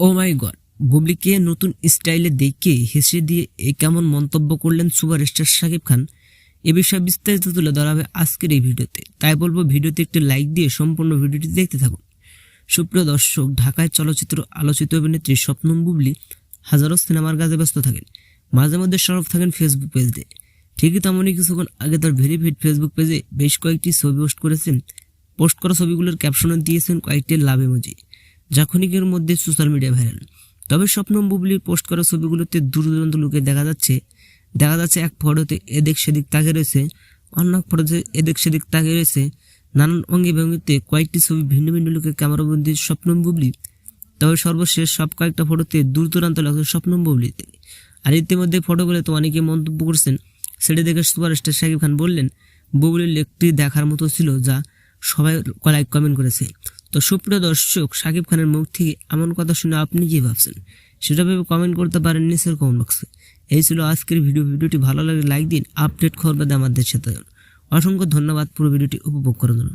ও মাই god, বুবলিকে নতুন স্টাইলে দেখে হেসে দিয়ে এ কেমন মন্তব্য করলেন সুপারস্টার শাকিব খান, এ বিষয়ে বিস্তারিত তুলে ধরা হবে আজকের এই ভিডিওতে। তাই বলব, ভিডিওতে একটি লাইক দিয়ে সম্পূর্ণ ভিডিওটি দেখতে থাকুন। সুপ্রিয় দর্শক, ঢাকায় চলচ্চিত্র আলোচিত অভিনেত্রী স্বপ্নম বুবলি হাজারো সিনেমার কাজে ব্যস্ত থাকেন। মাঝে মধ্যে সরব থাকেন ফেসবুক পেজ দিয়ে। ঠিকই তেমনই কিছুক্ষণ আগে তার ভেরিফাইড ফেসবুক পেজে বেশ কয়েকটি ছবি পোস্ট করেছেন। পোস্ট করা ছবিগুলোর ক্যাপশনে দিয়েছেন কয়েকটি লাভ ইমোজি যা ক্ষণিকের মধ্যে সোশ্যাল মিডিয়া ভাইরাল। তবে স্বপ্নম বুবলির পোস্ট করা ছবিগুলোতে দূর দূরান্ত লোকে দেখা যাচ্ছে দেখা যাচ্ছে এক ফটোতে এদিক সেদিক তাকে রয়েছে অন্য এক ফটোতে এদিক সেদিক তাকে রয়েছে নানান অঙ্গি ভঙ্গিতে কয়েকটি ছবি ভিন্ন ভিন্ন লোকের ক্যামেরাবন্দি স্বপ্নম বুবলি। তবে সর্বশেষ সব কয়েকটা ফটোতে দূর দূরান্ত লাগছে স্বপ্নম বুবলিতে। আর ইতিমধ্যে ফটোগুলো তো অনেকে মন্তব্য করছেন, সেটি দেখে সুপারস্টার শাকিব খান বললেন, বুবলির লেকটি দেখার মতো ছিল যা সবাই লাইক কমেন্ট করেছে। তো সুপ্রিয় দর্শক, সাকিব খানের মুখ থেকে এমন কথা শুনে আপনি কি ভাবছেন? সেটা ভেবে কমেন্ট করতে পারেন নিচের কমেন্ট বক্সে এই ছিল আজকের ভিডিও ভিডিওটি ভালো লাগলে লাইক দিন আপডেট খবর বাদে আমাদের সাথে অসংখ্য ধন্যবাদ পুরো ভিডিওটি উপভোগ করার জন্য।